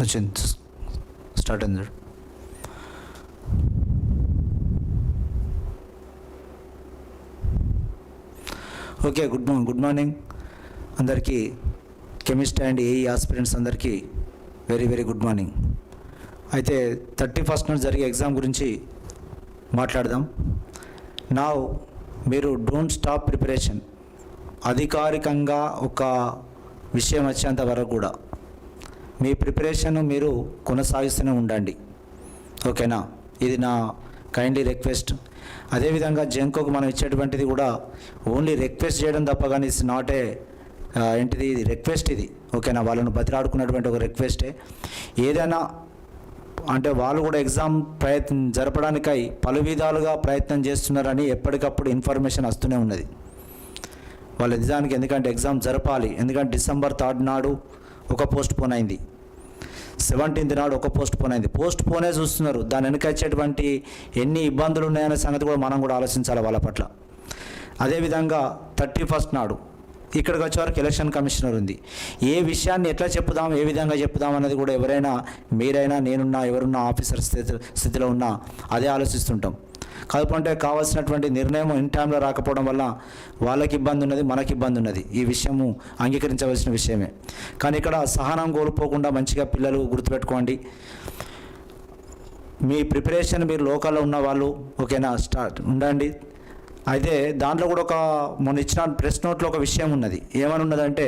వచ్చింది స్టార్ట్ అయింది okay good morning good morning అందరికీ కెమిస్ట్ అండ్ ఏఈ ఆస్పిరెంట్స్ అందరికీ వెరీ వెరీ గుడ్ మార్నింగ్. అయితే థర్టీ ఫస్ట్ నాడు జరిగే ఎగ్జామ్ గురించి మాట్లాడదాం. నా మీరు డోంట్ స్టాప్ ప్రిపరేషన్ అధికారికంగా ఒక విషయం వచ్చేంత వరకు కూడా. మీ ప్రిపరేషన్ మీరు కొనసాగిస్తూనే ఉండండి. ఓకేనా? ఇది నా కైండ్లీ రిక్వెస్ట్ అదేవిధంగా జంకోకు మనం ఇచ్చేటువంటిది కూడా ఓన్లీ రిక్వెస్ట్ చేయడం తప్ప కానీ ఇట్స్ నాట్ ఏ ఏంటిది ఇది? రిక్వెస్ట్ ఇది. ఓకేనా? వాళ్ళను బతిలాడుకున్నటువంటి ఒక రిక్వెస్టే ఏదైనా అంటే వాళ్ళు కూడా ఎగ్జామ్ ప్రయత్నం జరపడానికై పలు విధాలుగా ప్రయత్నం చేస్తున్నారని ఎప్పటికప్పుడు ఇన్ఫర్మేషన్ వస్తూనే ఉన్నది. వాళ్ళ నిజానికి ఎందుకంటే ఎగ్జామ్ జరపాలి. ఎందుకంటే డిసెంబర్ థర్డ్ నాడు ఒక పోస్ట్ పోన్ అయింది. సెవెంటీన్త్ నాడు ఒక పోస్ట్ పోన్ అయింది. పోస్ట్ పోనే చూస్తున్నారు. దాని వెనక వచ్చేటువంటి ఎన్ని ఇబ్బందులు ఉన్నాయనే సంగతి కూడా మనం కూడా ఆలోచించాలి వాళ్ళ పట్ల. అదేవిధంగా థర్టీ ఫస్ట్ నాడు ఇక్కడికి వచ్చేవరకు ఎలక్షన్ కమిషనర్ ఉంది. ఏ విషయాన్ని ఎట్లా చెప్పుదాం ఏ విధంగా చెప్పుదాం అన్నది కూడా ఎవరైనా మీరైనా నేనున్నా ఎవరున్నా ఆఫీసర్ స్థితి స్థితిలో ఉన్నా అదే ఆలోచిస్తుంటాం. కాకపోతే కావాల్సినటువంటి నిర్ణయం ఇన్ టైంలో రాకపోవడం వల్ల వాళ్ళకి ఇబ్బంది ఉన్నది మనకి ఇబ్బంది ఉన్నది. ఈ విషయము అంగీకరించవలసిన విషయమే. కానీ ఇక్కడ సహనం కోల్పోకుండా మంచిగా పిల్లలు గుర్తుపెట్టుకోండి. మీ ప్రిపరేషన్ మీరు లోకల్లో ఉన్న వాళ్ళు ఓకేనా? స్టార్ట్. ఉండండి. అయితే దాంట్లో కూడా ఒక మొన్న ఇచ్చిన ప్రెస్ నోట్లో ఒక విషయం ఉన్నది. ఏమని ఉన్నదంటే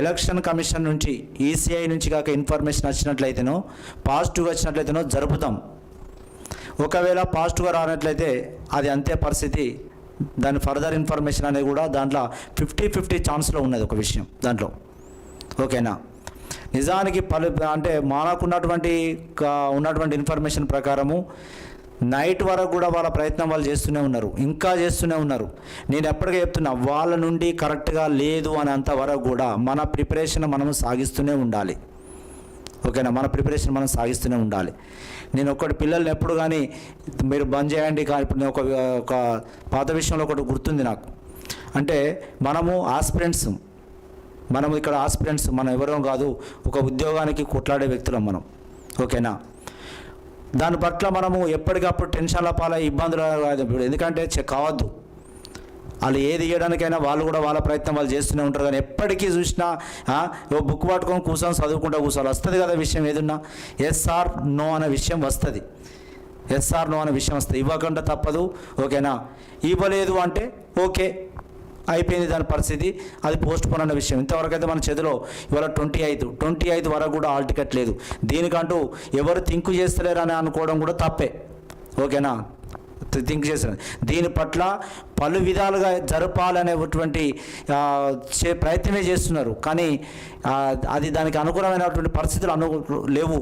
ఎలక్షన్ కమిషన్ నుంచి ఈసీఐ నుంచి కాక ఇన్ఫర్మేషన్ వచ్చినట్లయితేనో పాజిటివ్గా వచ్చినట్లయితేనో జరుపుతాం. ఒకవేళ పాజిటివ్గా రానట్లయితే అది అంతే పరిస్థితి. దాని ఫర్దర్ ఇన్ఫర్మేషన్ అనేది కూడా దాంట్లో ఫిఫ్టీ ఫిఫ్టీ ఛాన్స్లో ఉన్నది ఒక విషయం దాంట్లో. ఓకేనా? నిజానికి పలు అంటే మానకున్నటువంటి ఉన్నటువంటి ఇన్ఫర్మేషన్ ప్రకారము నైట్ వరకు కూడా వాళ్ళ ప్రయత్నం వాళ్ళు చేస్తూనే ఉన్నారు. ఇంకా చేస్తూనే ఉన్నారు. నేను ఎప్పటికీ చెప్తున్నా వాళ్ళ నుండి కరెక్ట్గా లేదు అనేంత వరకు కూడా మన ప్రిపరేషన్ మనం సాగిస్తూనే ఉండాలి. ఓకేనా? మన ప్రిపరేషన్ మనం సాగిస్తూనే ఉండాలి. నేను ఒకటి పిల్లల్ని ఎప్పుడు కానీ మీరు బంద్ చేయండి కానీ ఇప్పుడు నేను ఒక ఒక పాత విషయంలో ఒకటి గుర్తుంది నాకు. అంటే మనము ఆస్పిరెంట్స్ మనము ఇక్కడ ఆస్పిరెంట్స్ మనం ఎవరో కాదు ఒక ఉద్యోగానికి కొట్లాడే వ్యక్తులం మనం. ఓకేనా? దాని పట్ల మనము ఎప్పటికప్పుడు టెన్షన్ల పాల ఇబ్బందులు కాదు ఇప్పుడు ఎందుకంటే చెక్ కావద్దు. వాళ్ళు ఏది ఇవ్వడానికైనా వాళ్ళు కూడా వాళ్ళ ప్రయత్నం వాళ్ళు చేస్తూనే ఉంటారు కానీ ఎప్పటికీ చూసినా ఓ బుక్ పట్టుకొని కూర్చొని చదువుకుంటా కూర్చోవాలి. వస్తుంది కదా విషయం ఏదున్నా? ఎస్ఆర్ నో అనే విషయం వస్తుంది. ఎస్ఆర్ నో అనే విషయం వస్తుంది. ఇవ్వకుండా తప్పదు. ఓకేనా? ఇవ్వలేదు అంటే ఓకే. అయిపోయింది దాని పరిస్థితి. అది పోస్ట్ పోన్ అన్న విషయం. ఇంతవరకు అయితే మన చేతిలో ఇవాళ ట్వంటీ ఐదు ట్వంటీ ఐదు వరకు కూడా ఆల్ టికెట్ లేదు. దీనికంటూ ఎవరు థింక్ చేస్తలేరని అనుకోవడం కూడా తప్పే. ఓకేనా? థింక్ చేశాను దీని పట్ల పలు విధాలుగా జరపాలనేటువంటి చే ప్రయత్నమే చేస్తున్నారు. కానీ అది దానికి అనుకూలమైనటువంటి పరిస్థితులు అను లేవు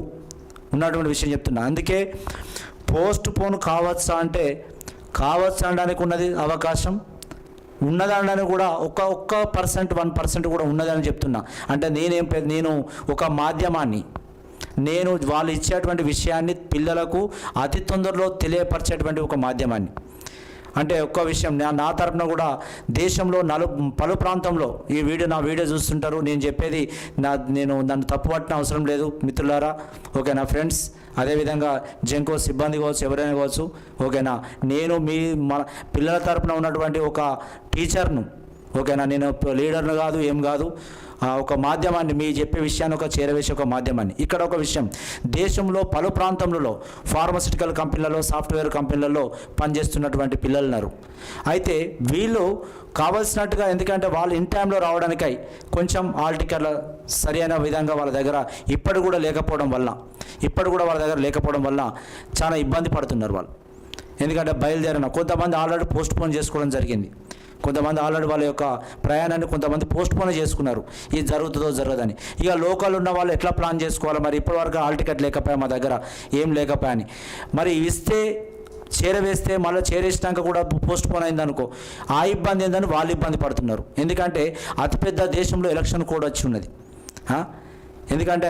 ఉన్నటువంటి విషయం చెప్తున్నా. అందుకే పోస్ట్ పోన్ కావచ్చా అంటే కావచ్చు అనడానికి ఉన్నది అవకాశం ఉన్నదనడానికి కూడా ఒక ఒక్క పర్సెంట్ వన్ పర్సెంట్ కూడా ఉన్నదని చెప్తున్నా. అంటే నేనేం నేను ఒక మాధ్యమాన్ని నేను వాళ్ళు ఇచ్చేటువంటి విషయాన్ని పిల్లలకు అతి తొందరలో తెలియపరిచేటువంటి ఒక మాధ్యమాన్ని. అంటే ఒక్క విషయం నా నా తరపున కూడా దేశంలో నలు పలు ప్రాంతంలో ఈ వీడియో నా వీడియో చూస్తుంటారు. నేను చెప్పేది నా నేను నన్ను తప్పు పట్టిన అవసరం లేదు మిత్రులారా. ఓకే నా ఫ్రెండ్స్? అదేవిధంగా జంకో సిబ్బంది కావచ్చు ఎవరైనా కావచ్చు ఓకేనా? నేను మీ మన పిల్లల తరపున ఉన్నటువంటి ఒక టీచర్ను ఓకేనా? నేను లీడర్ను కాదు ఏం కాదు. ఒక మాధ్యమాన్ని మీ చెప్పే విషయాన్ని ఒక చేరవేసే ఒక మాధ్యమాన్ని. ఇక్కడ ఒక విషయం దేశంలో పలు ప్రాంతంలో ఫార్మసిటికల్ కంపెనీలలో సాఫ్ట్వేర్ కంపెనీలలో పనిచేస్తున్నటువంటి పిల్లలు ఉన్నారు అయితే వీళ్ళు కావలసినట్టుగా ఎందుకంటే వాళ్ళు ఇన్ టైంలో రావడానికై కొంచెం ఆల్ టికెట్ల సరైన విధంగా వాళ్ళ దగ్గర ఇప్పటి కూడా లేకపోవడం వల్ల ఇప్పటి కూడా వాళ్ళ దగ్గర లేకపోవడం వల్ల చాలా ఇబ్బంది పడుతున్నారు వాళ్ళు. ఎందుకంటే బయలుదేరిన కొంతమంది ఆల్రెడీ పోస్ట్ పోన్ చేసుకోవడం జరిగింది. కొంతమంది ఆల్రెడీ వాళ్ళ యొక్క ప్రయాణాన్ని కొంతమంది పోస్ట్ పోన్ చేసుకున్నారు. ఇది జరుగుతుందో జరగదని. ఇక లోకల్ ఉన్న వాళ్ళు ఎట్లా ప్లాన్ చేసుకోవాలి? మరి ఇప్పటివరకు హాల్ టికెట్ లేకపోయా మా దగ్గర? ఏం లేకపోయాని మరి ఇస్తే చేరవేస్తే మళ్ళీ చేరేసినాక కూడా పోస్ట్ పోన్ అయింది అనుకో ఆ ఇబ్బంది ఏందని వాళ్ళు ఇబ్బంది పడుతున్నారు. ఎందుకంటే అతిపెద్ద దేశంలో ఎలక్షన్ కూడా వచ్చి ఉన్నది. ఎందుకంటే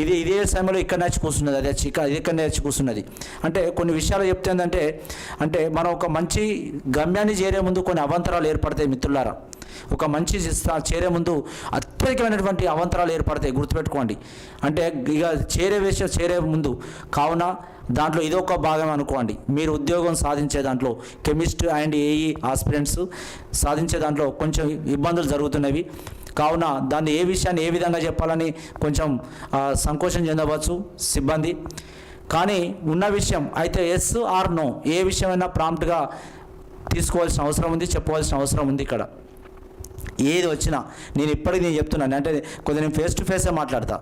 ఇది ఇదే సమయంలో ఇక్కడ నేర్చి కూర్చున్నది అది ఇక్కడ ఇది ఇక్కడ నేర్చి కూర్చున్నది అంటే కొన్ని విషయాలు చెప్తే ఏంటంటే అంటే మనం ఒక మంచి గమ్యాన్ని చేరే ముందు కొన్ని అవంతరాలు ఏర్పడతాయి మిత్రులారా. ఒక మంచి చేరే ముందు అత్యధికమైనటువంటి అవంతరాలు ఏర్పడతాయి గుర్తుపెట్టుకోండి. అంటే ఇక చేరే విషయం చేరే ముందు కావున దాంట్లో ఇదొక భాగం అనుకోండి. మీరు ఉద్యోగం సాధించే దాంట్లో కెమిస్ట్ అండ్ ఏఈ ఆస్పిరెంట్స్ సాధించే దాంట్లో కొంచెం ఇబ్బందులు జరుగుతున్నవి. కావున దాన్ని ఏ విషయాన్ని ఏ విధంగా చెప్పాలని కొంచెం సంకోచం చెందవచ్చు సిబ్బంది. కానీ ఉన్న విషయం అయితే ఎస్ ఆర్ నో ఏ విషయమైనా ప్రాంప్ట్గా తీసుకోవాల్సిన అవసరం ఉంది చెప్పవలసిన అవసరం ఉంది ఇక్కడ. ఏది వచ్చినా నేను ఇప్పటికి నేను చెప్తున్నాను. అంటే కొద్దిగా నేను ఫేస్ టు ఫేసే మాట్లాడతా.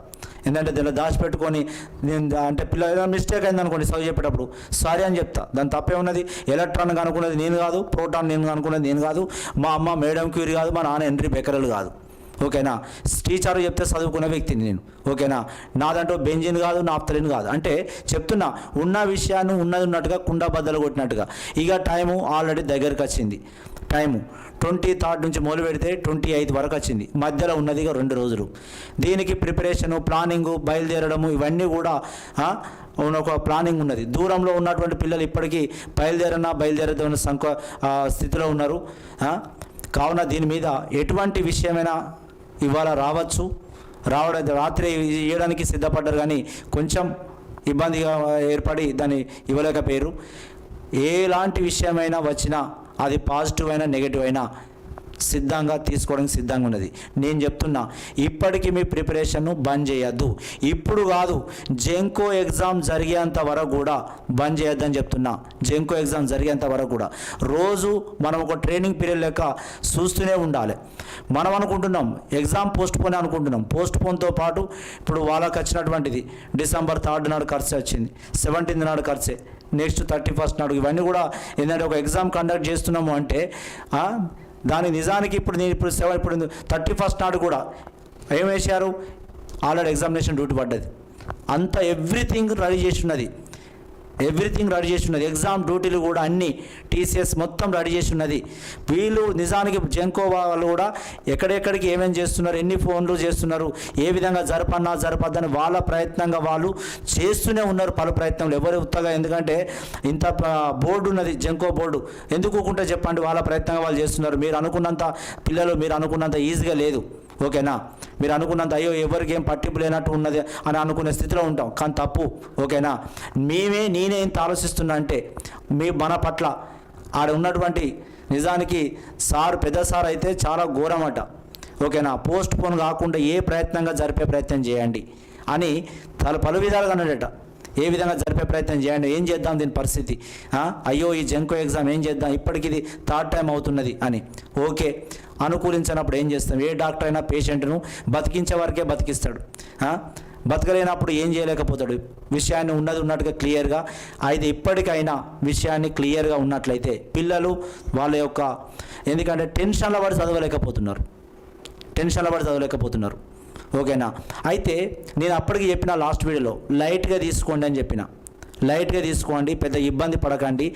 ఎందుకంటే దీనిలో దాచిపెట్టుకొని నేను అంటే పిల్ల ఏదైనా మిస్టేక్ అయింది అనుకోండి చదువు చెప్పేటప్పుడు సారీ అని చెప్తా. దాని తప్పే ఉన్నది. ఎలక్ట్రాన్ అనుకున్నది నేను కాదు ప్రోటాన్ నేను అనుకున్నది నేను కాదు. మా అమ్మ మేడం క్యూరీ కాదు మా నాన్న ఎంట్రీ బెకరల్ కాదు. ఓకేనా? టీచర్ చెప్తే చదువుకున్న వ్యక్తిని నేను. ఓకేనా? నాదంటూ బెంజిన్ కాదు నాప్తలిన్ కాదు. అంటే చెప్తున్నా ఉన్న విషయాన్ని ఉన్నది ఉన్నట్టుగా కుండ బద్దలు కొట్టినట్టుగా. ఇక టైము ఆల్రెడీ దగ్గరికి వచ్చింది. టైము ట్వంటీ థర్డ్ నుంచి మొదలు పెడితే ట్వంటీ ఐదు వరకు వచ్చింది. మధ్యలో ఉన్నది రెండు రోజులు. దీనికి ప్రిపరేషను ప్లానింగు బయలుదేరడము ఇవన్నీ కూడా ఒక ప్లానింగ్ ఉన్నది. దూరంలో ఉన్నటువంటి పిల్లలు ఇప్పటికీ బయలుదేరనా బయలుదేరదన్న సంక స్థితిలో ఉన్నారు. కావున దీని మీద ఎటువంటి విషయమైనా ఇవాళ రావచ్చు. రావడం రాత్రి ఇవ్వడానికి సిద్ధపడ్డారు కానీ కొంచెం ఇబ్బందిగా ఏర్పడి దాన్ని ఇవ్వలేకపోయారు. ఎలాంటి విషయమైనా వచ్చినా అది పాజిటివ్ అయినా నెగిటివ్ అయినా సిద్ధంగా తీసుకోవడానికి సిద్ధంగా ఉన్నది. నేను చెప్తున్నా ఇప్పటికీ మీ ప్రిపరేషన్ను బంద్ చేయొద్దు. ఇప్పుడు కాదు జెంకో ఎగ్జామ్ జరిగేంత వరకు కూడా బంద్ చేయొద్దని చెప్తున్నా. జెంకో ఎగ్జామ్ జరిగేంత వరకు కూడా. రోజు మనం ఒక ట్రైనింగ్ పీరియడ్ లెక్క చూస్తూనే ఉండాలి. మనం అనుకుంటున్నాం ఎగ్జామ్ పోస్ట్ పోన్ అనుకుంటున్నాం. పోస్ట్ పోన్తో పాటు ఇప్పుడు వాళ్ళకి వచ్చినటువంటిది డిసెంబర్ థర్డ్ నాడు ఖర్చు వచ్చింది సెవెంటీన్త్ నాడు ఖర్చే నెక్స్ట్ థర్టీ ఫస్ట్ నాడు ఇవన్నీ కూడా ఏంటంటే ఒక ఎగ్జామ్ కండక్ట్ చేస్తున్నాము అంటే దాని నిజానికి ఇప్పుడు నేను ఇప్పుడు సెవెన్ ఇప్పుడు థర్టీ ఫస్ట్ నాడు కూడా ఏం వేశారు? ఆల్రెడీ ఎగ్జామినేషన్ డ్యూటీ పడ్డది. అంత ఎవ్రీథింగ్ రెడీ చేసి ఉన్నది. ఎవ్రీథింగ్ రెడీ చేసి ఉన్నది. ఎగ్జామ్ డ్యూటీలు కూడా అన్ని టీసీఎస్ మొత్తం రెడీ చేసి ఉన్నది. వీళ్ళు నిజానికి జంకో వాళ్ళు కూడా ఎక్కడెక్కడికి ఏమేమి చేస్తున్నారు ఎన్ని ఫోన్లు చేస్తున్నారు ఏ విధంగా జరపన్నా జరపద్దని వాళ్ళ ప్రయత్నంగా వాళ్ళు చేస్తూనే ఉన్నారు పలు ప్రయత్నాలు. ఎవరు ఉత్తగా ఎందుకంటే ఇంత బోర్డు ఉన్నది జంకో బోర్డు. ఎందుకు చెప్పండి వాళ్ళ ప్రయత్నంగా వాళ్ళు చేస్తున్నారు. మీరు అనుకున్నంత పిల్లలు మీరు అనుకున్నంత ఈజీగా లేదు. ఓకేనా? మీరు అనుకున్నంత అయ్యో ఎవరికి ఏం పట్టింపు లేనట్టు ఉన్నది అని అనుకునే స్థితిలో ఉంటాం. కానీ తప్పు. ఓకేనా? మేమే నేనే ఇంత ఆలోచిస్తున్నా అంటే మీ మన పట్ల ఆడ ఉన్నటువంటి నిజానికి సార్ పెద్ద సార్ అయితే చాలా ఘోరమట. ఓకేనా? పోస్ట్ పోన్ కాకుండా ఏ ప్రయత్నంగా జరిపే ప్రయత్నం చేయండి అని తల పలు విధాలుగా అన్నాడట. ఏ విధంగా జరిపే ప్రయత్నం చేయండి? ఏం చేద్దాం దీని పరిస్థితి? అయ్యో ఈ జంకో ఎగ్జామ్ ఏం చేద్దాం? ఇప్పటికి ఇది థర్డ్ టైం అవుతున్నది అని. ఓకే. అనుకూలించినప్పుడు ఏం చేస్తాం? ఏ డాక్టర్ అయినా పేషెంట్ను బతికించే వరకే బతికిస్తాడు. బతకలేనప్పుడు ఏం చేయలేకపోతాడు. విషయాన్ని ఉన్నది ఉన్నట్టుగా క్లియర్గా అయితే ఇప్పటికైనా విషయాన్ని క్లియర్గా ఉన్నట్లయితే పిల్లలు వాళ్ళ యొక్క ఎందుకంటే టెన్షన్ల పడి చదవలేకపోతున్నారు. టెన్షన్ల పడి చదవలేకపోతున్నారు. ఓకేనా? అయితే నేను అప్పటికి చెప్పిన లాస్ట్ వీడియోలో లైట్గా తీసుకోండి అని చెప్పిన. లైట్గా తీసుకోండి పెద్ద ఇబ్బంది పడకండి.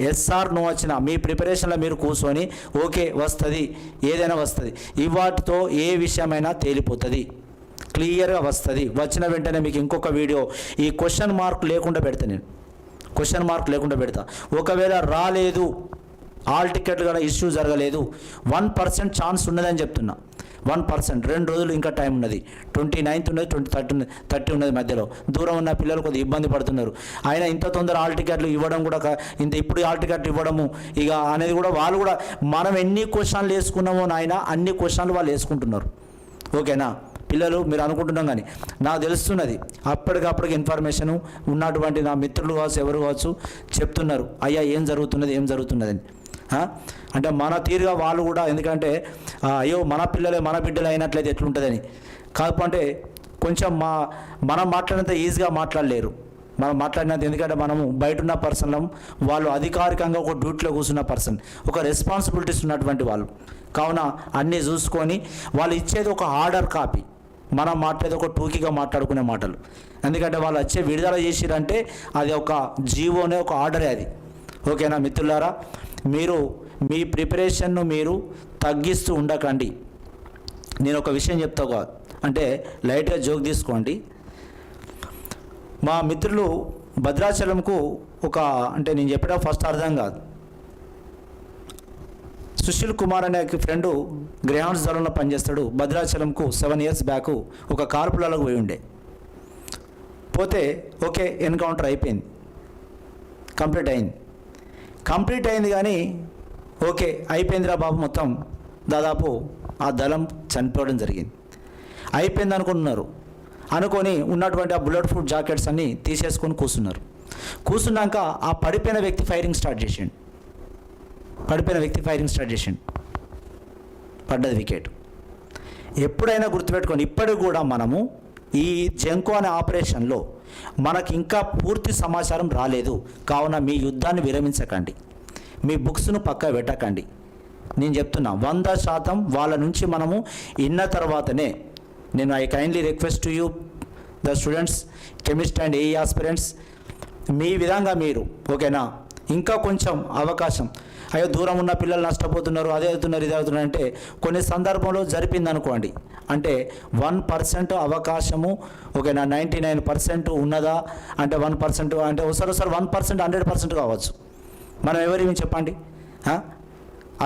ఎస్ఆర్ నో వచ్చిన మీ ప్రిపరేషన్లో మీరు కూర్చొని ఓకే వస్తుంది ఏదైనా వస్తుంది. ఇవాటితో ఏ విషయమైనా తేలిపోతుంది. క్లియర్గా వస్తుంది. వచ్చిన వెంటనే మీకు ఇంకొక వీడియో. ఈ క్వశ్చన్ మార్క్ లేకుండా పెడతా నేను. క్వశ్చన్ మార్క్ లేకుండా పెడతా. ఒకవేళ రాలేదు ఆల్ టికెట్లు కూడా ఇష్యూ జరగలేదు వన్ పర్సెంట్ ఛాన్స్ ఉన్నదని చెప్తున్నా. వన్ పర్సెంట్ రెండు రోజులు ఇంకా టైం ఉన్నది. ట్వంటీ నైన్త్ ఉన్నది ట్వంటీ థర్టీ థర్టీ ఉన్నది మధ్యలో. దూరం ఉన్న పిల్లలు కొద్దిగా ఇబ్బంది పడుతున్నారు. ఆయన ఇంత తొందర ఆల్ టికెట్లు ఇవ్వడం కూడా ఇంత ఇప్పుడు ఆల్ టికెట్లు ఇవ్వడము ఇక అనేది కూడా వాళ్ళు కూడా మనం ఎన్ని క్వశ్చన్లు వేసుకున్నామో నాయన అన్ని క్వశ్చన్లు వాళ్ళు వేసుకుంటున్నారు. ఓకేనా? పిల్లలు మీరు అనుకుంటున్నాం కానీ నాకు తెలుస్తున్నది అప్పటికప్పటికి ఇన్ఫర్మేషను ఉన్నటువంటి నా మిత్రులు కావచ్చు ఎవరు కావచ్చు చెప్తున్నారు. అయ్యా ఏం జరుగుతున్నది ఏం జరుగుతున్నది అని. అంటే మన తీరుగా వాళ్ళు కూడా ఎందుకంటే అయ్యో మన పిల్లలే మన బిడ్డలు అయినట్లయితే ఎట్లుంటుందని. కాకపోతే కొంచెం మా మనం మాట్లాడినంత ఈజీగా మాట్లాడలేరు. మనం మాట్లాడినంత ఎందుకంటే మనము బయట ఉన్న పర్సన్ వాళ్ళు అధికారికంగా ఒక డ్యూటీలో కూర్చున్న పర్సన్ ఒక రెస్పాన్సిబిలిటీస్ ఉన్నటువంటి వాళ్ళు. కావున అన్నీ చూసుకొని వాళ్ళు ఇచ్చేది ఒక ఆర్డర్ కాపీ మనం మాట్లాడేది ఒక టూకీగా మాట్లాడుకునే మాటలు. ఎందుకంటే వాళ్ళు వచ్చే విడుదల చేసిరంటే అది ఒక జీవోనే ఒక ఆర్డరే అది. ఓకేనా మిత్రులారా? మీరు మీ ప్రిపరేషన్ను మీరు తగ్గిస్తూ ఉండకండి. నేను ఒక విషయం చెప్తా అంటే లైట్గా జోక్ తీసుకోండి. మా మిత్రులు భద్రాచలంకు ఒక అంటే నేను చెప్పడం ఫస్ట్ అర్థం కాదు. సుశీల్ కుమార్ అనే ఫ్రెండ్ గ్రేహాన్స్ దళంలో పనిచేస్తాడు. భద్రాచలంకు సెవెన్ ఇయర్స్ బ్యాక్ ఒక కార్పులకు పోయి ఉండే. పోతే ఓకే ఎన్కౌంటర్ అయిపోయింది. కంప్లీట్ అయింది. కంప్లీట్ అయింది కానీ ఓకే అయిపోయిందిరా బాబు మొత్తం. దాదాపు ఆ దళం చనిపోవడం జరిగింది. అయిపోయింది అనుకుంటున్నారు. అనుకొని ఉన్నటువంటి ఆ బుల్లెట్ ప్రూఫ్ జాకెట్స్ అన్నీ తీసేసుకొని కూర్చున్నారు. కూర్చున్నాక ఆ పడిపోయిన వ్యక్తి ఫైరింగ్ స్టార్ట్ చేసిండు. పడిపోయిన వ్యక్తి ఫైరింగ్ స్టార్ట్ చేసిండు. పడ్డది వికెట్. ఎప్పుడైనా గుర్తుపెట్టుకోండి ఇప్పటికి కూడా మనము ఈ జంకో అనే ఆపరేషన్లో మనకి ఇంకా పూర్తి సమాచారం రాలేదు. కావున మీ యుద్ధాన్ని విరమించకండి. మీ బుక్స్ను పక్క పెట్టకండి నేను చెప్తున్నా వంద శాతం వాళ్ళ నుంచి మనము ఇన్న తర్వాతనే నేను I kindly request to you the students chemist and AE aspirants మీ విధంగా మీరు ఓకేనా? ఇంకా కొంచెం అవకాశం. అయ్యో దూరం ఉన్న పిల్లలు నష్టపోతున్నారు అదే అవుతున్నారు ఇది అవుతున్నారు అంటే కొన్ని సందర్భంలో జరిపిందనుకోండి. అంటే వన్ పర్సెంట్ అవకాశము ఓకేనా? నైంటీ నైన్ పర్సెంట్ ఉన్నదా? అంటే వన్ పర్సెంట్ అంటే ఒకసారి ఒకసారి వన్ పర్సెంట్ హండ్రెడ్ పర్సెంట్ కావచ్చు. మనం ఎవరేమి చెప్పండి? ఆ?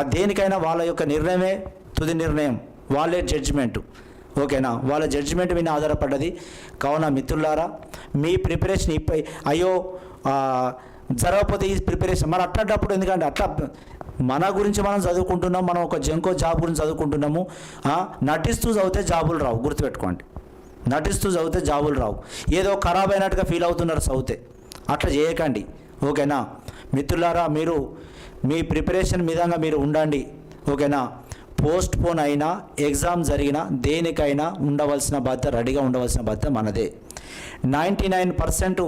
దేనికైనా వాళ్ళ యొక్క నిర్ణయమే తుది నిర్ణయం వాళ్ళే జడ్జిమెంటు ఓకేనా? వాళ్ళ జడ్జిమెంట్ మీద ఆధారపడ్డది. కావున మిత్రులారా మీ ప్రిపరేషన్ ఇప్పై అయ్యో జరగకపోతే ఈ ప్రిపరేషన్ మరి అట్లాంటప్పుడు ఎందుకంటే అట్లా మన గురించి మనం చదువుకుంటున్నాం మనం ఒక జంకో జాబ్ గురించి చదువుకుంటున్నాము నటిస్తూ చదివితే జాబులు రావు గుర్తుపెట్టుకోండి. నటిస్తూ చదివితే జాబులు రావు. ఏదో ఖరాబ్ అయినట్టుగా ఫీల్ అవుతున్నారు చదివితే. అట్లా చేయకండి. ఓకేనా? మిత్రులారా మీరు మీ ప్రిపరేషన్ విధంగా మీరు ఉండండి ఓకేనా? పోస్ట్ పోన్ అయినా ఎగ్జామ్ జరిగినా దేనికైనా ఉండవలసిన బాధ్యత రెడీగా ఉండవలసిన బాధ్యత మనదే. నైంటీ నైన్ పర్సెంట్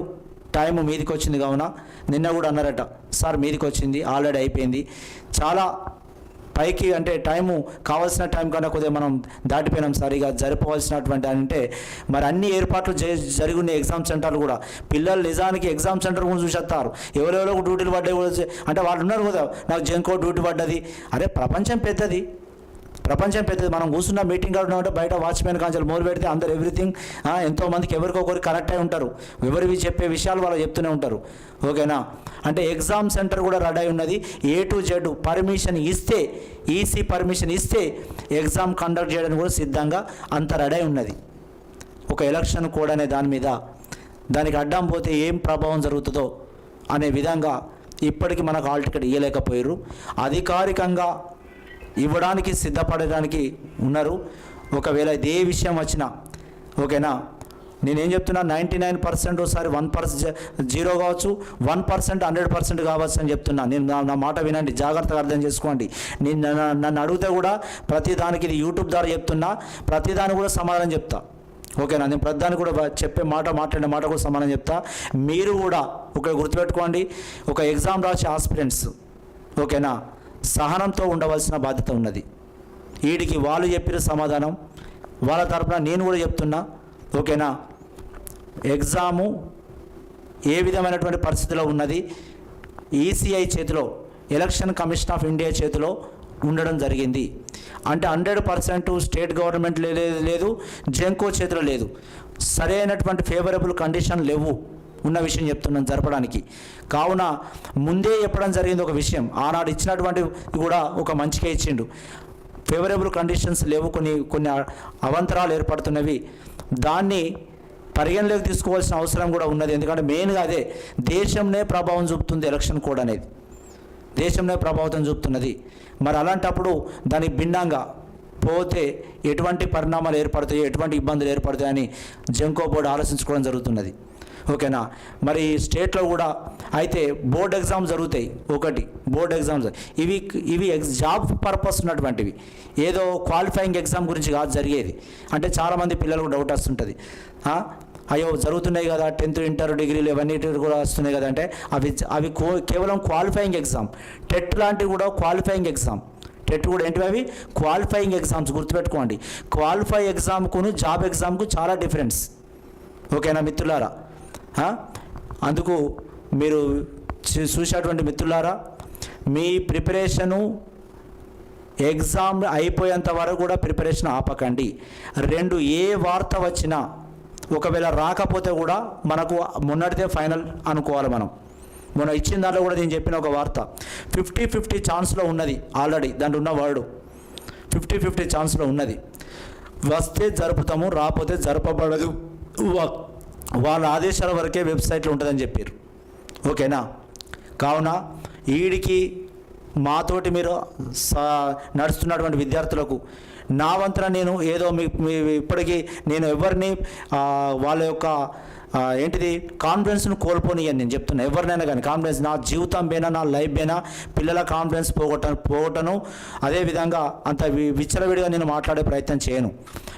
టైం మీదికి వచ్చింది కావున నిన్న కూడా అన్నారట సార్ మీదికి వచ్చింది ఆల్రెడీ అయిపోయింది. చాలా పైకి అంటే టైము కావాల్సిన టైం కన్నా కొద్దిగా మనం దాటిపోయినాం సరిగా ఇక జరిపోవాల్సినటువంటి అంటే మరి అన్ని ఏర్పాట్లు జరిగిన జరిగి ఎగ్జామ్ సెంటర్లు కూడా. పిల్లలు నిజానికి ఎగ్జామ్ సెంటర్ కూడా చూసేస్తారు ఎవరెవరో డ్యూటీలు పడ్డాయి కూడా అంటే వాళ్ళు ఉన్నారు కదా నాకు జంకో డ్యూటీ పడ్డది. అరే ప్రపంచం పెద్దది. ప్రపంచం పెద్దది. మనం కూర్చున్న మీటింగ్ ఉన్నామంటే బయట వాచ్మెన్ కాంచాలు మొదలు పెడితే అందరు ఎవ్రీథింగ్ ఎంతో మందికి ఎవరికొకరు కనెక్ట్ అయి ఉంటారు. ఎవరివి చెప్పే విషయాలు వాళ్ళు చెప్తూనే ఉంటారు. ఓకేనా అంటే ఎగ్జామ్ సెంటర్ కూడా రెడీ అయి ఉన్నది. ఏ టు జెడ్ పర్మిషన్ ఇస్తే ఈసీ పర్మిషన్ ఇస్తే ఎగ్జామ్ కండక్ట్ చేయడానికి కూడా సిద్ధంగా అంత రెడీ అయి ఉన్నది. ఒక ఎలక్షన్ కూడా అనే దాని మీద దానికి అడ్డం పోతే ఏం ప్రభావం జరుగుతుందో అనే విధంగా ఇప్పటికీ మనకు ఆల్ టికెట్ ఇవ్వలేకపోయారు అధికారికంగా ఇవ్వడానికి సిద్ధపడడానికి ఉన్నారు. ఒకవేళ ఇదే విషయం వచ్చినా ఓకేనా? నేనేం చెప్తున్నా నైంటీ నైన్ పర్సెంట్ ఒకసారి వన్ పర్సెంట్ జీరో కావచ్చు వన్ పర్సెంట్ హండ్రెడ్ పర్సెంట్ కావచ్చు అని చెప్తున్నా. నేను నా- నా మాట వినండి జాగ్రత్తగా అర్థం చేసుకోండి. నేను నన్ను- అడిగితే కూడా ప్రతి దానికి ఇది యూట్యూబ్ ద్వారా చెప్తున్నా ప్రతి దానికి కూడా సమాధానం చెప్తా. ఓకేనా? నేను ప్రతిదానికి కూడా చెప్పే మాట మాట్లాడిన మాట కూడా సమాధానం చెప్తా. మీరు కూడా ఒక గుర్తుపెట్టుకోండి ఒక ఎగ్జామ్ రాసే ఆస్పిరెంట్స్ ఓకేనా? సహనంతో ఉండవలసిన బాధ్యత ఉన్నది. వీడికి వాళ్ళు చెప్పిన సమాధానం వాళ్ళ తరపున నేను కూడా చెప్తున్నా ఓకేనా? ఎగ్జాము ఏ విధమైనటువంటి పరిస్థితిలో ఉన్నది? ఈసీఐ చేతిలో ఎలక్షన్ కమిషన్ ఆఫ్ ఇండియా చేతిలో ఉండడం జరిగింది. అంటే హండ్రెడ్ పర్సెంట్ స్టేట్ గవర్నమెంట్ లేదు లేదు జెంకో చేతిలో లేదు. సరైనటువంటి ఫేవరబుల్ కండిషన్ లేవు. ఉన్న విషయం చెప్తున్నాను జరపడానికి. కావున ముందే చెప్పడం జరిగింది ఒక విషయం. ఆనాడు ఇచ్చినటువంటి కూడా ఒక మంచిగా ఇచ్చిండు. ఫేవరబుల్ కండిషన్స్ లేవు కొన్ని కొన్ని అవంతరాలు ఏర్పడుతున్నవి. దాన్ని పరిగణలోకి తీసుకోవాల్సిన అవసరం కూడా ఉన్నది. ఎందుకంటే మెయిన్గా అదే దేశంనే ప్రభావం చూపుతుంది ఎలక్షన్ కోడ్ అనేది. దేశంలో ప్రభావితం చూపుతున్నది. మరి అలాంటప్పుడు దానికి భిన్నంగా పోతే ఎటువంటి పరిణామాలు ఏర్పడతాయి ఎటువంటి ఇబ్బందులు ఏర్పడతాయని జంకో బోర్డు ఆలోచించుకోవడం జరుగుతున్నది. ఓకేనా? మరి స్టేట్లో కూడా అయితే బోర్డ్ ఎగ్జామ్స్ జరుగుతాయి. ఒకటి బోర్డ్ ఎగ్జామ్స్ ఇవి ఇవి ఎగ్ జాబ్ పర్పస్ ఉన్నటువంటివి. ఏదో క్వాలిఫైయింగ్ ఎగ్జామ్ గురించి కాదు జరిగేది. అంటే చాలామంది పిల్లలకు డౌట్ వస్తుంటుంది. అయ్యో జరుగుతున్నాయి కదా టెన్త్ ఇంటర్ డిగ్రీలు ఇవన్నీ కూడా వస్తున్నాయి కదా అంటే అవి అవి కో- కేవలం క్వాలిఫైయింగ్ ఎగ్జామ్ టెట్ లాంటివి కూడా క్వాలిఫైయింగ్ ఎగ్జామ్ టెట్ కూడా ఏంటివి అవి? క్వాలిఫైయింగ్ ఎగ్జామ్స్ గుర్తుపెట్టుకోండి. క్వాలిఫై ఎగ్జామ్కును జాబ్ ఎగ్జామ్కు చాలా డిఫరెన్స్ ఓకేనా మిత్రులారా? అందుకు మీరు చూసేటువంటి మిత్రులారా మీ ప్రిపరేషను ఎగ్జామ్ అయిపోయేంత వరకు కూడా ప్రిపరేషన్ ఆపకండి. రెండు ఏ వార్త వచ్చినా ఒకవేళ రాకపోతే కూడా మనకు మొన్నటిదే ఫైనల్ అనుకోవాలి మనం. మొన్న ఇచ్చిన దాంట్లో కూడా నేను చెప్పిన ఒక వార్త. ఫిఫ్టీ ఫిఫ్టీ ఛాన్స్లో ఉన్నది ఆల్రెడీ దాంట్లో ఉన్న వర్డ్. ఫిఫ్టీ ఫిఫ్టీ ఛాన్స్లో ఉన్నది. వస్తే జరుపుతాము రాకపోతే జరపబడదు. వాళ్ళ ఆదేశాల వరకే వెబ్సైట్లో ఉంటుందని చెప్పారు ఓకేనా? కావున ఈడికి మాతోటి మీరు నడుస్తున్నటువంటి విద్యార్థులకు నా వంతున నేను ఏదో మీ ఇప్పటికీ నేను ఎవరిని వాళ్ళ యొక్క ఏంటిది కాన్ఫిడెన్స్ను కోల్పోనియని నేను చెప్తున్నా. ఎవరినైనా కానీ కాన్ఫిడెన్స్ నా జీవితం పైన నా లైఫ్ పైన పిల్లల కాన్ఫిడెన్స్ పోగొట్ట పోగొట్టను. అదేవిధంగా అంత వి- విచ్చలవిడిగా నేను మాట్లాడే ప్రయత్నం చేయను.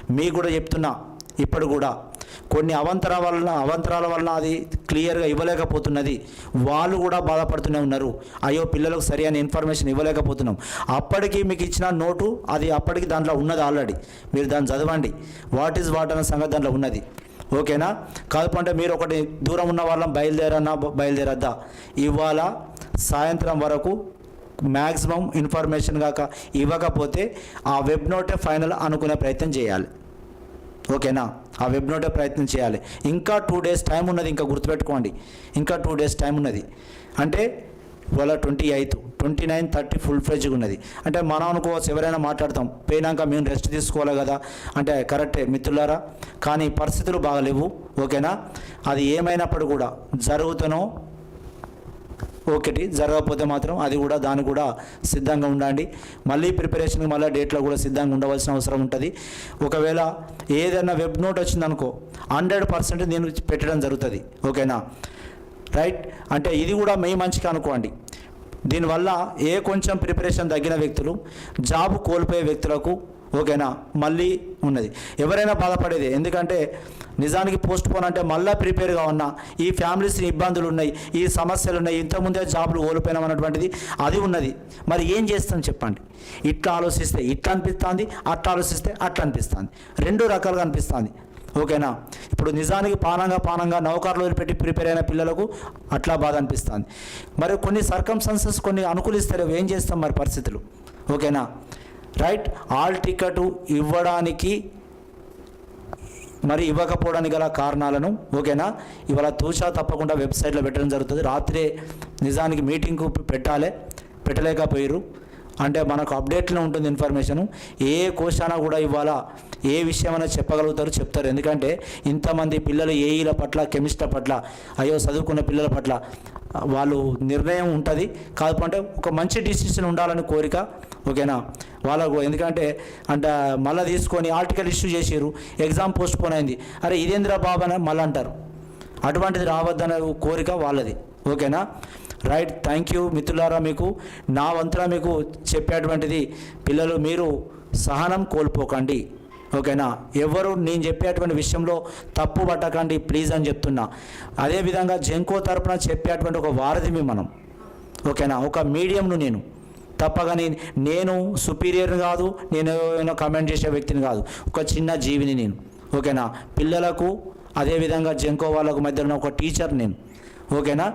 మీకు కూడా చెప్తున్నా ఇప్పుడు కూడా. కొన్ని అవంతరాల వలన అవంతరాల వలన అది క్లియర్గా ఇవ్వలేకపోతున్నది. వాళ్ళు కూడా బాధపడుతూనే ఉన్నారు. అయ్యో పిల్లలకు సరి అయిన ఇన్ఫర్మేషన్ ఇవ్వలేకపోతున్నాం. అప్పటికి మీకు ఇచ్చిన నోటు అది అప్పటికి దాంట్లో ఉన్నది ఆల్రెడీ. మీరు దాన్ని చదవండి. వాట్ ఈజ్ వాట్ అన్న సంగతి దాంట్లో ఉన్నది. ఓకేనా? కాకపోతే మీరు ఒకటి దూరం ఉన్న వాళ్ళం బయలుదేరన్నా బయలుదేరద్దా? ఇవాళ సాయంత్రం వరకు మ్యాక్సిమం ఇన్ఫర్మేషన్ కాక ఇవ్వకపోతే ఆ వెబ్ నోటే ఫైనల్ అనుకునే ప్రయత్నం చేయాలి. ఓకేనా? ఆ వెబ్ నోటే ప్రయత్నం చేయాలి. ఇంకా టూ డేస్ టైం ఉన్నది ఇంకా గుర్తుపెట్టుకోండి. ఇంకా టూ డేస్ టైం ఉన్నది. అంటే ఇవాళ twenty eighth twenty nine thirty full ఫ్లెజ్గా ఉన్నది. అంటే మనం అనుకోవచ్చు ఎవరైనా మాట్లాడతాం పోయినాక మేము రెస్ట్ తీసుకోవాలి కదా. అంటే కరెక్టే మిత్రులారా? కానీ పరిస్థితులు బాగలేవు. ఓకేనా? అది ఏమైనప్పుడు కూడా జరుగుతునో ఒకటి జరగకపోతే మాత్రం అది కూడా దాన్ని కూడా సిద్ధంగా ఉండండి. మళ్ళీ ప్రిపరేషన్కి మళ్ళీ డేట్లో కూడా సిద్ధంగా ఉండవలసిన అవసరం ఉంటుంది. ఒకవేళ ఏదైనా వెబ్ నోట్ వచ్చిందనుకో హండ్రెడ్ పర్సెంట్ నేను పెట్టడం జరుగుతుంది. ఓకేనా? రైట్ అంటే ఇది కూడా మీ మంచిగా అనుకోండి. దీనివల్ల ఏ కొంచెం ప్రిపరేషన్ తగ్గిన వ్యక్తులు జాబ్ కోల్పోయే వ్యక్తులకు ఓకేనా? మళ్ళీ ఉన్నది. ఎవరైనా బాధపడేది. ఎందుకంటే నిజానికి పోస్ట్ పోన్ అంటే మళ్ళీ ప్రిపేర్గా ఉన్నా ఈ ఫ్యామిలీస్ ఇబ్బందులు ఉన్నాయి ఈ సమస్యలు ఉన్నాయి ఇంతకుముందే జాబ్లు కోల్పోయినాం అన్నటువంటిది అది ఉన్నది. మరి ఏం చేస్తాం చెప్పండి. ఇట్లా ఆలోచిస్తే ఇట్లా అనిపిస్తుంది అట్లా ఆలోచిస్తే అట్లా అనిపిస్తుంది. రెండు రకాలుగా అనిపిస్తుంది. ఓకేనా? ఇప్పుడు నిజానికి పానంగా పానంగా నౌకర్లు వదిలిపెట్టి ప్రిపేర్ అయిన పిల్లలకు అట్లా బాధ అనిపిస్తుంది. మరి కొన్ని సర్కమ్స్టాన్సెస్ కొన్ని అనుకూలిస్తారు ఏం చేస్తాం మరి పరిస్థితులు? ఓకేనా? రైట్? ఆల్ టికెట్ ఇవ్వడానికి మరి ఇవ్వకపోవడానికి గల కారణాలను ఓకేనా? ఇవాళ తూషా తప్పకుండా వెబ్సైట్లో పెట్టడం జరుగుతుంది. రాత్రే నిజానికి మీటింగ్కు పెట్టాలి పెట్టలేకపోయారు అంటే మనకు అప్డేట్లో ఉంటుంది ఇన్ఫర్మేషను. ఏ క్వశ్చన్ కూడా ఇవాళ ఏ విషయమైనా చెప్పగలుగుతారు చెప్తారు. ఎందుకంటే ఇంతమంది పిల్లలు ఏఈల పట్ల కెమిస్ట్ల పట్ల అయ్యో చదువుకున్న పిల్లల పట్ల వాళ్ళు నిర్ణయం ఉంటుంది. కాకపోతే ఒక మంచి డిసిషన్ ఉండాలని కోరిక ఓకేనా? వాళ్ళకు ఎందుకంటే అంటే మళ్ళీ తీసుకొని ఆర్టికల్ ఇష్యూ చేసారు ఎగ్జామ్ పోస్ట్పోన్ అయింది. అరే ఇదేంద్రా బాబు అని మళ్ళీ అంటారు. అటువంటిది రావద్దనే కోరిక వాళ్ళది ఓకేనా? రైట్ థ్యాంక్ యూ మిత్రులారా మీకు నా వంతున మీకు చెప్పేటువంటిది పిల్లలు మీరు సహనం కోల్పోకండి. ఓకేనా? ఎవరు నేను చెప్పేటువంటి విషయంలో తప్పు పట్టకండి ప్లీజ్ అని చెప్తున్నా. అదేవిధంగా జంకో తరపున చెప్పేటువంటి ఒక వారధిమి మనం. ఓకేనా? ఒక మీడియంను నేను. తప్పగాని నేను సుపీరియర్ కాదు నేను ఏమైనా కమెంట్ చేసే వ్యక్తిని కాదు. ఒక చిన్న జీవిని నేను. ఓకేనా? పిల్లలకు అదేవిధంగా జంకో వాళ్ళకు మధ్యలో ఒక టీచర్ నేను. ఓకేనా?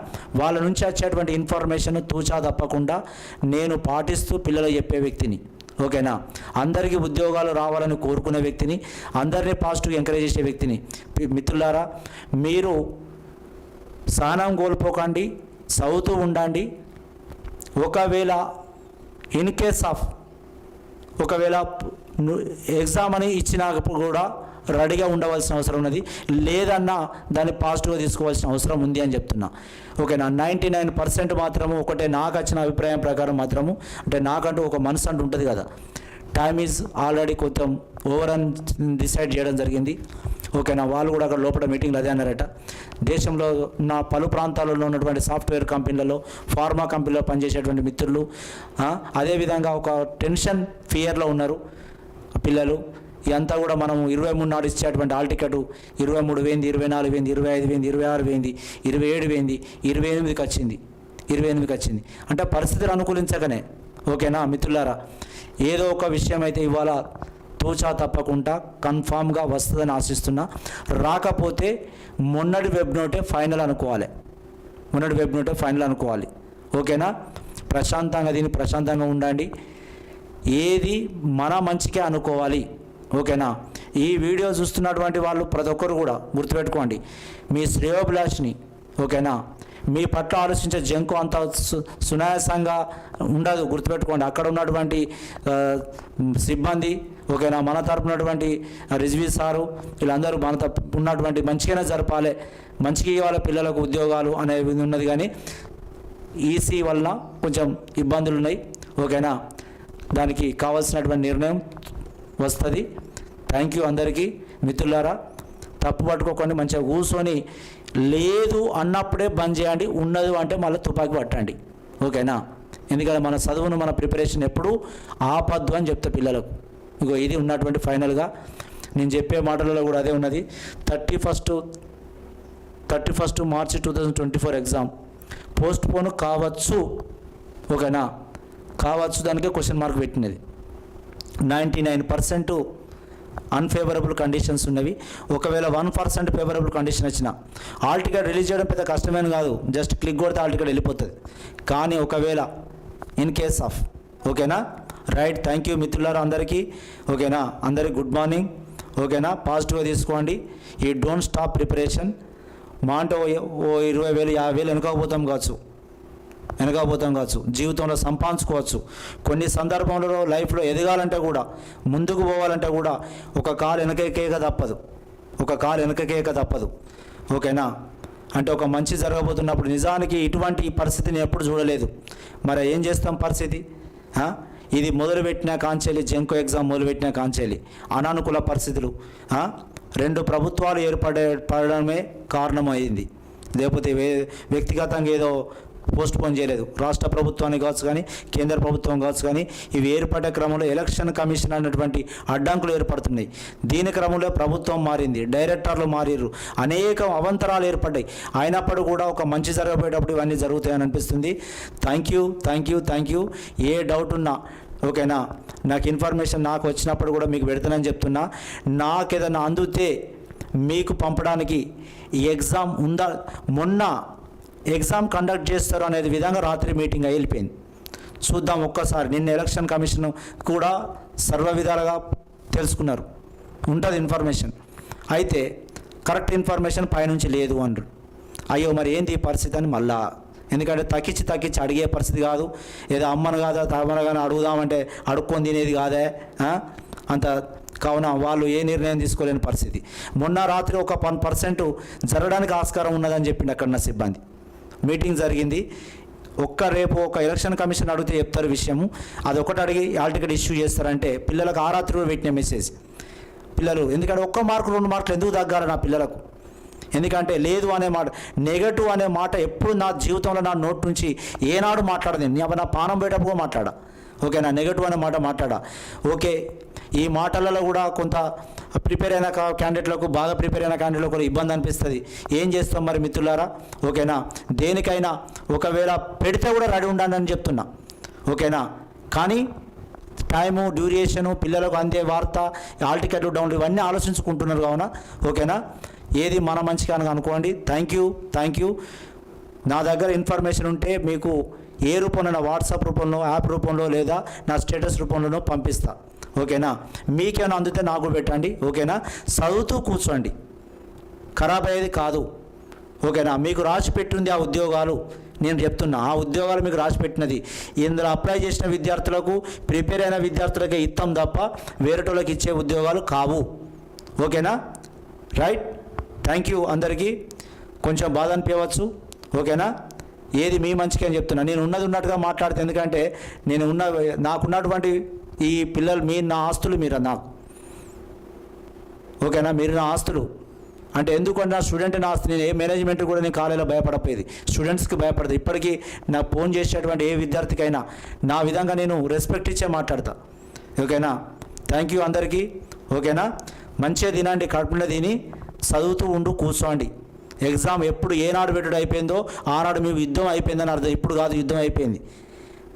వాళ్ళ నుంచి వచ్చేటువంటి ఇన్ఫర్మేషన్ తూచా తప్పకుండా నేను పాటిస్తూ పిల్లలు చెప్పే వ్యక్తిని. ఓకేనా? అందరికీ ఉద్యోగాలు రావాలని కోరుకునే వ్యక్తిని అందరినీ పాజిటివ్ ఎంకరేజ్ చేసే వ్యక్తిని. మిత్రులారా మీరు సహనం కోల్పోకండి చదువుతూ ఉండండి. ఒకవేళ ఇన్ కేస్ ఆఫ్ ఒకవేళ ఎగ్జామ్ అని ఇచ్చినప్పుడు కూడా రెడీగా ఉండవలసిన అవసరం ఉన్నది. లేదన్నా దాన్ని పాజిటివ్గా తీసుకోవాల్సిన అవసరం ఉంది అని చెప్తున్నా. ఓకేనా? నైంటీ నైన్ పర్సెంట్ మాత్రము ఒకటే నాకు వచ్చిన అభిప్రాయం ప్రకారం మాత్రము అంటే నాకంటూ ఒక మనసు అంటూ ఉంటుంది కదా. టైమ్ ఈజ్ ఆల్రెడీ కొంచెం ఓవర్ అని డిసైడ్ చేయడం జరిగింది. ఓకేనా? వాళ్ళు కూడా అక్కడ లోపల మీటింగ్లు అదే అన్నారట. దేశంలో నా పలు ప్రాంతాలలో ఉన్నటువంటి సాఫ్ట్వేర్ కంపెనీలలో ఫార్మా కంపెనీలో పనిచేసేటువంటి మిత్రులు అదేవిధంగా ఒక టెన్షన్ ఫియర్లో ఉన్నారు పిల్లలు. ఇదంతా కూడా మనం ఇరవై మూడు నాడు ఇచ్చేటువంటి ఆల్ టికెట్. ఇరవై మూడు వేయింది ఇరవై నాలుగు వేయింది ఇరవై ఐదు వేయింది ఇరవై ఆరు వేయింది ఇరవై ఏడు వేయింది ఇరవై ఎనిమిదికి వచ్చింది. ఇరవై ఎనిమిదికి వచ్చింది. అంటే పరిస్థితులు అనుకూలించకనే. ఓకేనా మిత్రులారా? ఏదో ఒక విషయం అయితే ఇవాళ తూచా తప్పకుండా కన్ఫామ్గా వస్తుందని ఆశిస్తున్నా. రాకపోతే మొన్నటి వెబ్ నోటే ఫైనల్ అనుకోవాలి. మొన్నటి వెబ్ నోటే ఫైనల్ అనుకోవాలి. ఓకేనా? ప్రశాంతంగా దీన్ని ప్రశాంతంగా ఉండండి. ఏది మన మంచికే అనుకోవాలి. ఓకేనా? ఈ వీడియో చూస్తున్నటువంటి వాళ్ళు ప్రతి ఒక్కరు కూడా గుర్తుపెట్టుకోండి. మీ శ్రేయోభిలాష్ని ఓకేనా? మీ పట్ల ఆలోచించే జంకు అంత సు- సునాయాసంగా ఉండదు గుర్తుపెట్టుకోండి. అక్కడ ఉన్నటువంటి సిబ్బంది ఓకేనా? మన తరపు ఉన్నటువంటి రిజ్వీ సారు వీళ్ళందరూ మన తరపు ఉన్నటువంటి మంచిగానే జరపాలి. మంచిగా ఇవ్వాలి పిల్లలకు ఉద్యోగాలు అనేది ఉన్నది కానీ ఈసీ వలన కొంచెం ఇబ్బందులు ఉన్నాయి ఓకేనా? దానికి కావాల్సినటువంటి నిర్ణయం వస్తుంది. థ్యాంక్ యూ అందరికీ. మిత్రులారా తప్పు పట్టుకోకండి మంచిగా కూర్చొని లేదు అన్నప్పుడే బంద్ చేయండి ఉన్నది అంటే మళ్ళీ తుపాకీ పట్టండి. ఓకేనా? ఎందుకంటే మన చదువును మన ప్రిపరేషన్ ఎప్పుడు ఆపద్దు అని చెప్తా పిల్లలకు. ఇగో ఇది ఉన్నటువంటి ఫైనల్గా. నేను చెప్పే మాటలలో కూడా అదే ఉన్నది. Thirty first thirty first March two thousand twenty four exam. Postpone కావచ్చు. ఓకేనా? కావచ్చు దానికే క్వశ్చన్ మార్క్ పెట్టినది. Ninety nine percent unfavourable conditions ఉన్నవి. ఒకవేళ వన్ పర్సెంట్ ఫేవరబుల్ కండిషన్ వచ్చిన ఆల్ టికెట్ రిలీజ్ చేయడం పెద్ద కష్టమేం కాదు. జస్ట్ క్లిక్ కొడితే ఆల్ టికెట్ వెళ్ళిపోతుంది. కానీ ఒకవేళ ఇన్ కేస్ ఆఫ్ ఓకేనా? రైట్ థ్యాంక్ యూ మిత్రులారా అందరికీ. ఓకేనా? అందరికి గుడ్ మార్నింగ్ ఓకేనా? పాజిటివ్గా తీసుకోండి. ఈ డోంట్ స్టాప్ ప్రిపరేషన్ మా అంటే ఓ ఓ ఇరవై వేలు యాభై వేలు వెనుకపోతాం కావచ్చు. వెనకపోతాం కావచ్చు జీవితంలో సంపాదించుకోవచ్చు. కొన్ని సందర్భంలో లైఫ్లో ఎదగాలంటే కూడా ముందుకు పోవాలంటే కూడా ఒక కాలు వెనకకేక తప్పదు. ఒక కాలు వెనకకేక తప్పదు. ఓకేనా? అంటే ఒక మంచి జరగబోతున్నప్పుడు నిజానికి ఇటువంటి పరిస్థితిని ఎప్పుడు చూడలేదు. మరి ఏం చేస్తాం పరిస్థితి? ఇది మొదలుపెట్టిన కాంచెలి జంకో ఎగ్జామ్ మొదలుపెట్టిన కాంచెలి. అనానుకూల పరిస్థితులు. రెండు ప్రభుత్వాలు ఏర్పడే పడడమే కారణమైంది. లేకపోతే వే వ్యక్తిగతంగా ఏదో పోస్ట్ పోన్ చేయలేదు. రాష్ట్ర ప్రభుత్వాన్ని కావచ్చు కానీ కేంద్ర ప్రభుత్వం కావచ్చు కానీ ఇవి ఏర్పడే క్రమంలో ఎలక్షన్ కమిషన్ అన్నటువంటి అడ్డంకులు ఏర్పడుతున్నాయి. దీని క్రమంలో ప్రభుత్వం మారింది డైరెక్టర్లు మారిర్రు. అనేక అవంతరాలు ఏర్పడ్డాయి. అయినప్పుడు కూడా ఒక మంచి జరగబోయేటప్పుడు ఇవన్నీ జరుగుతాయని అనిపిస్తుంది. Thank you thank you thank you. A doubt ఉన్నా ఓకేనా? నాకు ఇన్ఫర్మేషన్ నాకు వచ్చినప్పుడు కూడా మీకు పెడతానని చెప్తున్నా. నాకు ఏదైనా అందితే మీకు పంపడానికి ఎగ్జామ్ ఉందా? మొన్న ఎగ్జామ్ కండక్ట్ చేస్తారు అనేది విధంగా రాత్రి మీటింగ్ వెళ్ళిపోయింది. చూద్దాం ఒక్కసారి. నిన్న ఎలక్షన్ కమిషన్ కూడా సర్వ విధాలుగా తెలుసుకున్నారు. ఉంటుంది ఇన్ఫర్మేషన్. అయితే కరెక్ట్ ఇన్ఫర్మేషన్ పైనుంచి లేదు అంటారు అయ్యో మరి ఏంది ఈ పరిస్థితి అని మళ్ళా. ఎందుకంటే తగ్గించి తగ్గించి అడిగే పరిస్థితి కాదు. ఏదో అమ్మను కాదా తమ్మను కానీ అడుగుదామంటే అడుక్కొని తినేది కాదే అంత కావున వాళ్ళు ఏ నిర్ణయం తీసుకోలేని పరిస్థితి. మొన్న రాత్రి ఒక వన్ పర్సెంట్ జరగడానికి ఆస్కారం ఉన్నదని చెప్పిండు అక్కడ నా సిబ్బంది. మీటింగ్ జరిగింది. ఒక్క రేపు ఒక ఎలక్షన్ కమిషన్ అడిగితే చెప్తారు విషయము. అది ఒకటి అడిగి ఆల్ టికెట్ ఇష్యూ చేస్తారంటే పిల్లలకు ఆ రాత్రి పెట్టిన మెసేజ్. పిల్లలు ఎందుకంటే ఒక్క మార్కు రెండు మార్కులు ఎందుకు తగ్గాలి నా పిల్లలకు? ఎందుకంటే లేదు అనే మాట నెగటివ్ అనే మాట ఎప్పుడు నా జీవితంలో నా నోట్ నుంచి ఏనాడు మాట్లాడదు నేను నా పానం పోయేటప్పుడు మాట్లాడా? ఓకే నా నెగటివ్ అనే మాట మాట్లాడా? ఓకే ఈ మాటలలో కూడా కొంత ప్రిపేర్ అయిన క్యాండిడేట్లకు బాగా ప్రిపేర్ అయిన క్యాండిడేట్లకు కూడా ఇబ్బంది అనిపిస్తుంది. ఏం చేస్తాం మరి మిత్రులారా? ఓకేనా? దేనికైనా ఒకవేళ పెడితే కూడా రెడీ ఉండండి అని చెప్తున్నా. ఓకేనా? కానీ టైము డ్యూరేషను పిల్లలకు అందే వార్త ఆల్ టికెట్లు డౌన్లు ఇవన్నీ ఆలోచించుకుంటున్నారు కావున ఓకేనా? ఏది మన మంచిగా అని అనుకోండి. థ్యాంక్ యూ థ్యాంక్ యూ నా దగ్గర ఇన్ఫర్మేషన్ ఉంటే మీకు ఏ రూపంలో వాట్సాప్ రూపంలో యాప్ రూపంలో లేదా నా స్టేటస్ రూపంలోనో పంపిస్తాను ఓకేనా? మీకేమైనా అందితే నాకు పెట్టండి. ఓకేనా? చదువుతూ కూర్చోండి. ఖరాబ్ అయ్యేది కాదు. ఓకేనా? మీకు రాసి పెట్టింది ఆ ఉద్యోగాలు. నేను చెప్తున్నా ఆ ఉద్యోగాలు మీకు రాసి పెట్టినది. ఇందులో అప్లై చేసిన విద్యార్థులకు ప్రిపేర్ అయిన విద్యార్థులకే ఇస్తాం తప్ప వేరేటోళ్ళకి ఇచ్చే ఉద్యోగాలు కావు. ఓకేనా? రైట్ థ్యాంక్ యూ అందరికీ. కొంచెం బాధ అనిపించవచ్చు. ఓకేనా? ఏది మీ మంచిగా అని చెప్తున్నా. నేను ఉన్నది ఉన్నట్టుగా మాట్లాడితే ఎందుకంటే నేను ఉన్న నాకున్నటువంటి ఈ పిల్లలు మీ నా ఆస్తులు మీరు నాకు ఓకేనా? మీరు నా ఆస్తులు. అంటే ఎందుకంటే నా స్టూడెంట్ నా ఆస్తి నేను ఏ మేనేజ్మెంట్ కూడా నేను కాలేజీలో భయపడపోయేది స్టూడెంట్స్కి భయపడదు. ఇప్పటికీ నాకు ఫోన్ చేసేటువంటి ఏ విద్యార్థికైనా నా విధంగా నేను రెస్పెక్ట్ ఇచ్చే మాట్లాడతా. ఓకేనా? థ్యాంక్ యూ అందరికీ. ఓకేనా? మంచిగా తినండి కడుపులో తిని చదువుతూ ఉండు కూర్చోండి. ఎగ్జామ్ ఎప్పుడు ఏనాడు పెట్టుడు అయిపోయిందో ఆనాడు మీ యుద్ధం అయిపోయిందని అర్థం. ఇప్పుడు కాదు యుద్ధం అయిపోయింది.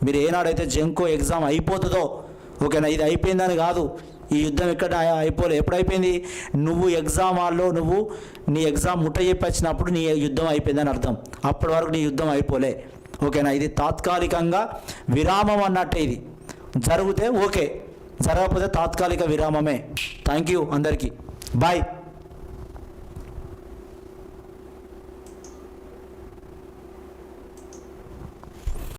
మీరు ఏనాడైతే జంకో ఎగ్జామ్ అయిపోతుందో ఓకేనా? ఇది అయిపోయిందని కాదు. ఈ యుద్ధం ఎక్కడ అయిపోలే. ఎప్పుడైపోయింది నువ్వు ఎగ్జామ్ హాల్లో నువ్వు నీ ఎగ్జామ్ ముట్ట చెప్పి వచ్చినప్పుడు నీ యుద్ధం అయిపోయిందని అర్థం. అప్పటి వరకు నీ యుద్ధం అయిపోలే. ఓకేనా? ఇది తాత్కాలికంగా విరామం అన్నట్టే ఇది. జరిగితే ఓకే. జరగకపోతే తాత్కాలిక విరామమే. థ్యాంక్ యూ అందరికీ. బాయ్